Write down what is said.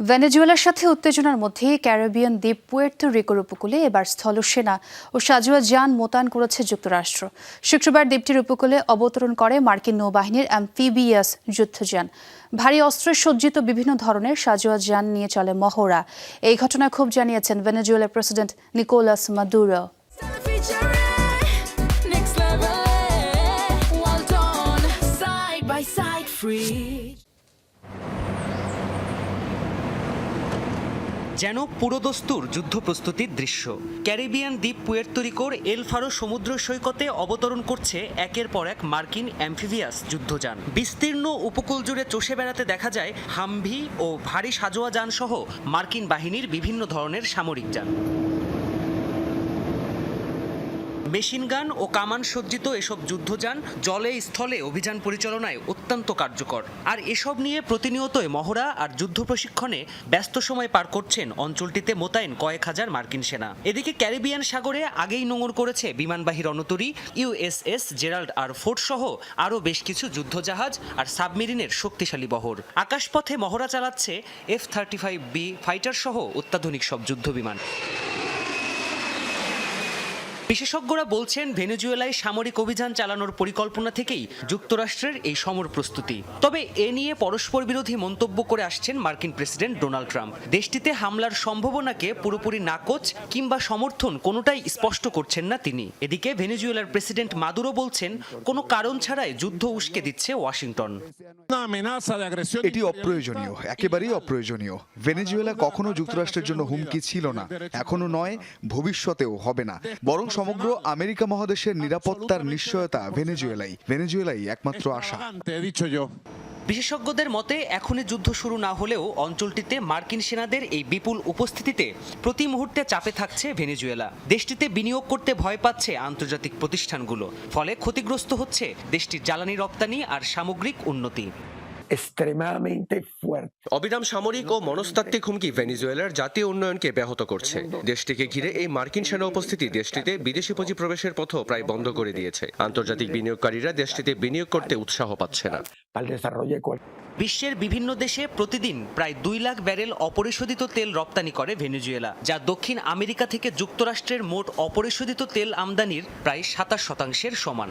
ভেনেজুয়েলার সাথে উত্তেজনার মধ্যে ক্যারিবিয়ান দ্বীপ পুয়ের্তো রিকোর উপকূলে এবার স্থলসেনা ও সাজুয়া যান মোতায়েন করেছে যুক্তরাষ্ট্র। শুক্রবার দ্বীপটির উপকূলে অবতরণ করে মার্কিন নৌবাহিনীর অ্যাম্ফিবিয়াস যুদ্ধযান। ভারী অস্ত্রে সজ্জিত বিভিন্ন ধরনের সাজুয়া যান নিয়ে চলে মহড়া। এই ঘটনায় খুব জানিয়েছেন ভেনেজুয়েলার প্রেসিডেন্ট নিকোলাস মাদুরো। Free. যেন পুরোদস্তুর যুদ্ধ প্রস্তুতির দৃশ্য। ক্যারিবিয়ান দ্বীপ পুয়ের্তরিকোর এল ফারো সমুদ্র সৈকতে অবতরণ করছে একের পর এক মার্কিন অ্যাম্ফিভিয়াস যুদ্ধযান। বিস্তীর্ণ উপকূল জুড়ে চষে বেড়াতে দেখা যায় হামভি ও ভারী সাজোয়া যান সহ মার্কিন বাহিনীর বিভিন্ন ধরনের সামরিক যান। মেশিনগান ও কামান সজ্জিত এসব যুদ্ধযান জলে, স্থলে অভিযান পরিচালনায় অত্যন্ত কার্যকর। আর এসব নিয়ে প্রতিনিয়তই মহড়া আর যুদ্ধ প্রশিক্ষণে ব্যস্ত সময় পার করছেন অঞ্চলটিতে মোতায়েন কয়েক হাজার মার্কিন সেনা। এদিকে ক্যারিবিয়ান সাগরে আগেই নোঙর করেছে বিমানবাহী রণতরী ইউএসএস জেরাল্ড আর ফোর্ট সহ আরও বেশ কিছু যুদ্ধজাহাজ আর সাবমেরিনের শক্তিশালী বহর। আকাশপথে মহড়া চালাচ্ছে F thirty five B fighter সহ অত্যাধুনিক সব যুদ্ধ বিমান। বিশেষজ্ঞরা বলছেন ভেনেজুয়েলায় সামরিক অভিযান চালানোর পরিকল্পনা থেকেই যুক্তরাষ্ট্রের এই সমর প্রস্তুতি। তবে এ নিয়ে পরস্পর বিরোধী মন্তব্য করে আসছেন মার্কিন প্রেসিডেন্ট ডোনাল্ড ট্রাম্প। দেশটিতে হামলার সম্ভাবনাকে পুরোপুরি নাকচ কিংবা সমর্থন কোনোটাই স্পষ্ট করছেন না তিনি। এদিকে ভেনেজুয়েলার প্রেসিডেন্ট মাদুরো বলছেন কোনো কারণ ছাড়াই যুদ্ধ উস্কে দিচ্ছে ওয়াশিংটন। এটি অপ্রয়োজনীয় একেবারেই অপ্রয়োজনীয়। ভেনেজুয়েলা কখনো যুক্তরাষ্ট্রের জন্য হুমকি ছিল না এখনও নয় ভবিষ্যতেও হবে না। বরং সমগ্র আমেরিকা মহাদেশের নিরাপত্তার নিশ্চয়তা ভেনেজুয়েলাই। ভেনেজুয়েলাই একমাত্র আশা. বিশেষজ্ঞদের মতে এখনই যুদ্ধ শুরু না হলেও অঞ্চলটিতে মার্কিন সেনাদের এই বিপুল উপস্থিতিতে প্রতি মুহূর্তে চাপে থাকছে ভেনেজুয়েলা। দেশটিতে বিনিয়োগ করতে ভয় পাচ্ছে আন্তর্জাতিক প্রতিষ্ঠানগুলো। ফলে ক্ষতিগ্রস্ত হচ্ছে দেশটির জ্বালানি রপ্তানি আর সামগ্রিক উন্নতি। Extremadamente fuerte. অবিরাম সামরিক ও মনস্তাত্ত্বিক হুমকি ভেনিজুয়েলার জাতীয় উন্নয়নকে ব্যাহত করছে। দেশটিকে ঘিরে এই মার্কিন সেনা উপস্থিতি দেশটিতে বিদেশি পুঁজি প্রবেশের পথও প্রায় বন্ধ করে দিয়েছে। আন্তর্জাতিক বিনিয়োগকারীরা দেশটিতে বিনিয়োগ করতে উৎসাহ পাচ্ছে না। বিশ্বের বিভিন্ন দেশে প্রতিদিন প্রায় দুই লাখ ব্যারেল অপরিশোধিত তেল রপ্তানি করে ভেনেজুয়েলা যা দক্ষিণ আমেরিকা থেকে যুক্তরাষ্ট্রের মোট অপরিশোধিত তেল আমদানির প্রায় সাতাশ শতাংশের সমান।